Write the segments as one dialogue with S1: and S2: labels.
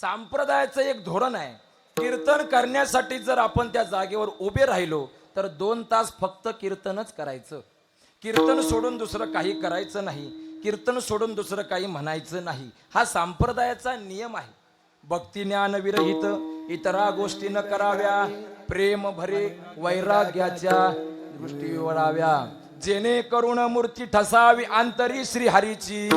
S1: सांप्रदायाचं एक धोरण आहे. कीर्तन करण्यासाठी जर आपण त्या जागेवर उभे राहिलो तर दोन तास फक्त कीर्तनच करायचं. कीर्तन सोडून दुसरं काही करायचं नाही. कीर्तन सोडून दुसरं काही म्हणायचं नाही. हा सांप्रदायाचा नियम आहे. भक्ती ज्ञान विरहित इतरा गोष्टी न कराव्या प्रेम भरे वैराग्याच्या दृष्टी वळाव्या. जेणेकरून मूर्ती ठसावी आंतरी श्रीहरीची.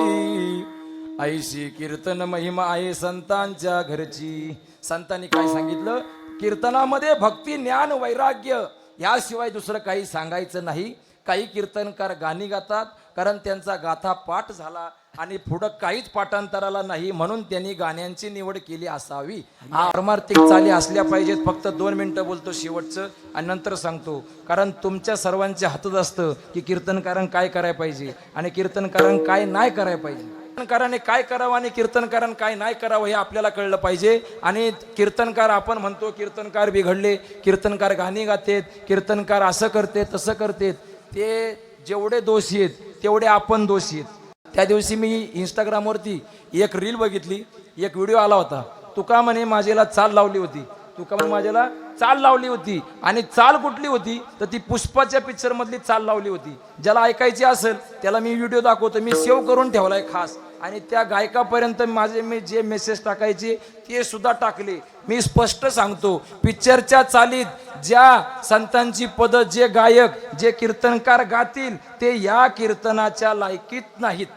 S1: ऐशी कीर्तन महिमा आहे संतांच्या घरची. संतांनी काय सांगितलं? कीर्तनामध्ये भक्ती ज्ञान वैराग्य याशिवाय दुसरं काही सांगायचं नाही. काही कीर्तनकार गाणी गातात कारण त्यांचा गाथा पाठ झाला आणि पुढं काहीच पाठांतराला नाही म्हणून त्यांनी गाण्यांची निवड केली असावी. पारमार्थिक चाली असल्या पाहिजेत. फक्त दोन मिनिटं बोलतो शेवटचं आणि नंतर सांगतो. कारण तुमच्या सर्वांच्या हातात असतं की कीर्तनकारण काय करायला पाहिजे आणि कीर्तनकारण काय नाही करायला पाहिजे. कीर्तनकाराने काय करावं आणि कीर्तनकारान काय नाही करावं हे आपल्याला कळलं पाहिजे. आणि कीर्तनकार आपण म्हणतो कीर्तनकार बिघडले कीर्तनकार गाणी गातेत कीर्तनकार असं करते तसं करतेत. ते जेवढे दोषी आहेत तेवढे आपण दोषी आहेत. त्या दिवशी मी इंस्टाग्रामवरती एक रील बघितली एक व्हिडिओ आला होता. तुका म्हणे माझ्याला चाल लावली होती. तुका म्हणे माझ्याला चाल लावली होती आणि चाल कुठली होती तर ती पुष्पाच्या पिक्चर मधली चाल लावली होती. ज्याला ऐकायची असेल त्याला मी व्हिडिओ दाखवतो. मी सेव्ह करून ठेवलाय खास. आणि त्या गायकापर्यंत माझे मी जे मेसेज टाकायचे ते सुद्धा टाकले. मी स्पष्ट सांगतो पिक्चरच्या चालीत ज्या संतांची पदं जे गायक जे कीर्तनकार गातील ते या कीर्तनाच्या लायकीत नाहीत.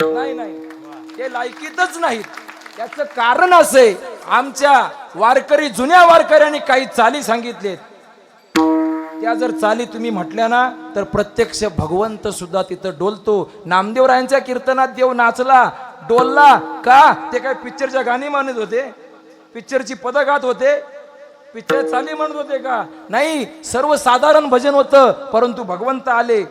S1: नाही नाही. ते लायकीतच नाहीत. त्याचं कारण असे आमच्या वारकरी जुन्या वारकऱ्यांनी काही चाली सांगितलेत. त्या जर चाली तुम्ही म्हटल्या ना तर प्रत्यक्ष भगवंत सुद्धा तिथं डोलतो. नामदेवरायांच्या कीर्तनात देव नाचला डोलला. का? ते काय पिक्चरच्या गाणी म्हणत होते? पिक्चरची पदं गात होते? पिक्चर चाली म्हणत होते का? नाही सर्वसाधारण भजन होतं परंतु भगवंत आले.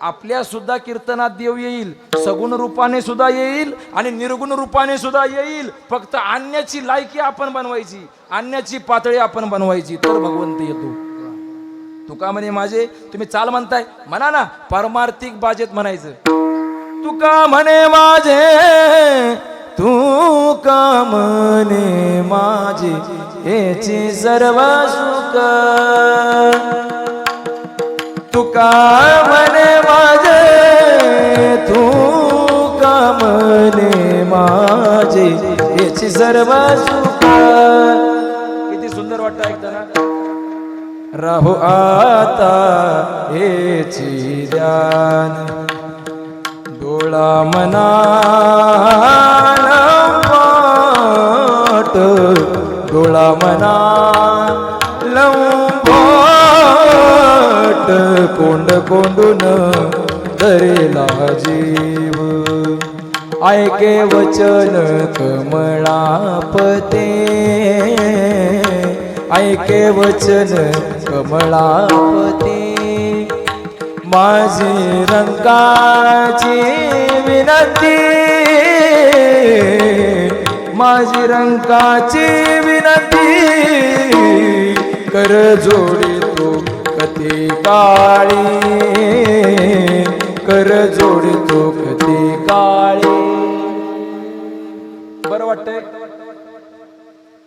S1: आपल्या सुद्धा कीर्तनात देव येईल सगुण रूपाने सुद्धा येईल आणि निर्गुण रूपाने सुद्धा येईल. फक्त आणण्याची लायकी आपण बनवायची आणण्याची पातळी आपण बनवायची. तर भगवंत येतो. तुका म्हणे माझे तुम्ही चाल म्हणताय. म्हणा ना पारमार्थिक बाजेत म्हणायचं. तुका म्हणे माझे तू का म्हणे माझे याची सर्व सुख. तुका म्हणे तू कामने माझे? याची सर्व किती सुंदर वाटतं ऐकताना. राहू आता हेची ध्यान. डोळा मना पाट डोळा मना लवट कोंड कोंडून धरेला जीव ऐके वचन कमळापते. ऐके वचन कमळापते. माझी रंगाची विनंती. माझी रंगाची विनंती. कर जोडी तू कधी काळी. कर जोडी तो कधी काळी. बरं वाटतंय?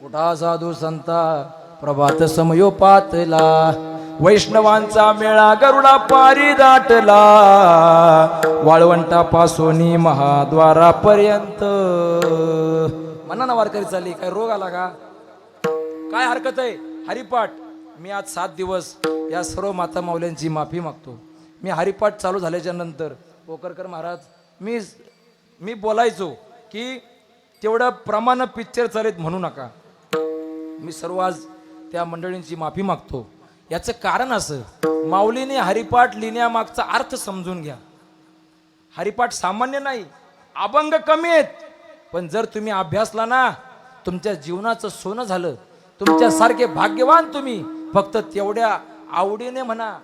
S1: उठा साधू संता? प्रभात समयोपातला. वैष्णवांचा मेळा गरुडा पारी दाटला. वाळवंटापासून महाद्वारापर्यंत. म्हणा ना वारकरी चालली काय रोग आला का? काय हरकत आहे? हरिपाठ मी आज सात दिवस या सर्व माता माऊल्यांची माफी मागतो. मी हरिपाठ चालू झाल्याच्यानंतर पोकरकर महाराज मी मी बोलायचो की तेवढं प्रमाण पिक्चर चालेत म्हणू नका. मी सर्व आज त्या मंडळींची माफी मागतो. याचं कारण असं माऊलीने हरिपाठ लिहिण्यामागचा अर्थ समजून घ्या. हरिपाठ सामान्य नाही अभंग कमी आहेत. पण जर तुम्ही अभ्यासला ना तुमच्या जीवनाचं सोनं झालं तुमच्यासारखे भाग्यवान तुम्ही फक्त तेवढ्या आवडीने म्हणा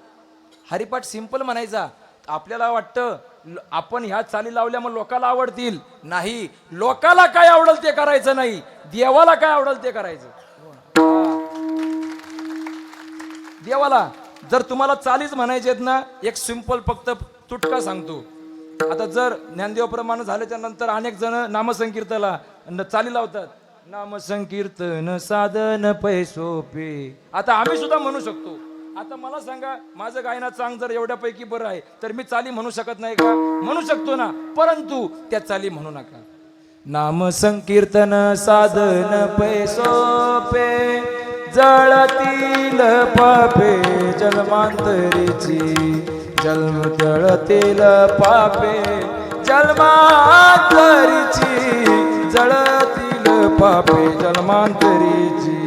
S1: हरिपाठ सिंपल म्हणायचा. आपल्याला वाटतं आपण ह्या चाली लावल्यामुळे लोकाला आवडतील. नाही लोकाला काय आवडेल ते करायचं नाही. देवाला काय आवडेल ते करायचं. देवाला जर तुम्हाला चालीच म्हणायचे आहेत ना एक सिंपल फक्त तुटका सांगतो. आता जर ज्ञानदेव प्रमाण झाल्याच्यानंतर अनेक जण नामसंकीर्तला चाली लावतात. नामसंकीर्तन साधन पैसोपे आता आम्ही सुद्धा म्हणू शकतो आता मला सांगा माझं गायनाचं अंग जर एवढ्यापैकी बरं आहे तर मी चाली म्हणू शकत नाही का? म्हणू शकतो ना परंतु त्या चाली म्हणू नका. नाम संकीर्तन साधन पैसोपे जळतील पापे जन्मांतरीची. जन्म जळतील पापे जन्मांतरीची. जळतील पापे जन्मांतरीची.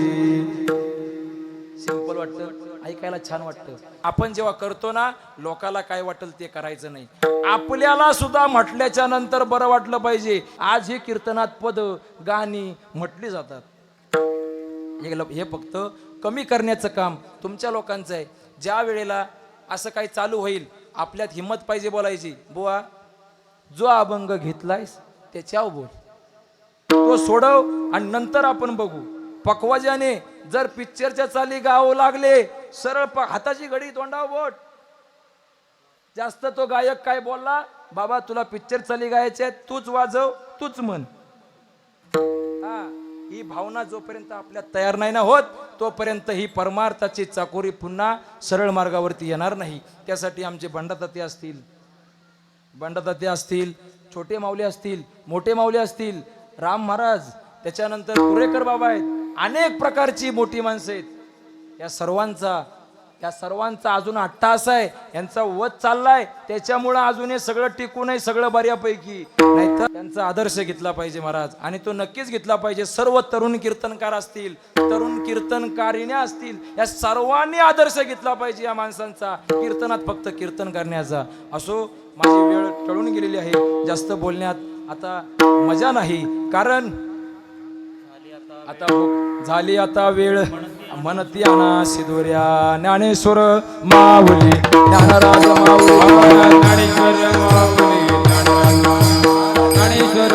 S1: ऐकायला छान वाटतं. आपण जेव्हा करतो ना लोकाला काय वाटेल ते करायचं नाही. आपल्याला सुद्धा म्हटल्याच्या नंतर बरं वाटलं पाहिजे. आज ही कीर्तनात पद गाणी म्हटली जातात. हे हे फक्त कमी करण्याचं काम तुमच्या लोकांचं आहे. ज्या वेळेला असं काही चालू होईल आपल्यात हिंमत पाहिजे बोलायची. बुवा जो अभंग घेतलायस त्याच्यावर बोल. तो सोडव आणि नंतर आपण बघू. पकवाजाने जर पिक्चरच्या चाली गाव लागले सरळ प- हाताची घडी तोंडाव बोट. जास्त तो गायक काय बोलला? बाबा तुला पिक्चर चाली गायचे तूच वाजव तूच म्हण. हा ही भावना जोपर्यंत आपल्या तयार नाही ना होत तोपर्यंत ही परमार्थाची चाकोरी पुन्हा सरळ मार्गावरती येणार नाही. त्यासाठी आमचे बंडाताते असतील. बंडाताते असतील छोटे माऊले असतील मोठे माऊले असतील राम महाराज त्याच्यानंतर पुरेकर बाबा आहेत. अनेक प्रकारची मोठी माणसं आहेत. या सर्वांचा या सर्वांचा अजून अट्टा असा आहे यांचा वध चाललाय त्याच्यामुळं अजून हे सगळं टिकून आहे सगळं बऱ्यापैकी. नाहीतर त्यांचा आदर्श घेतला पाहिजे महाराज. आणि तो नक्कीच घेतला पाहिजे. सर्व तरुण कीर्तनकार असतील तरुण कीर्तनकारिण्या असतील या सर्वांनी आदर्श घेतला पाहिजे या माणसांचा. कीर्तनात फक्त कीर्तन करण्याचा. असो माझी वेळ टळून गेलेली आहे. जास्त बोलण्यात आता मजा नाही. कारण आता झाली आता वेळ. म्हणती आना सिदोऱ्या ज्ञानेश्वर माऊली. ज्ञानराज माऊली. ज्ञानेश्वर माऊली.
S2: ज्ञानेश्वर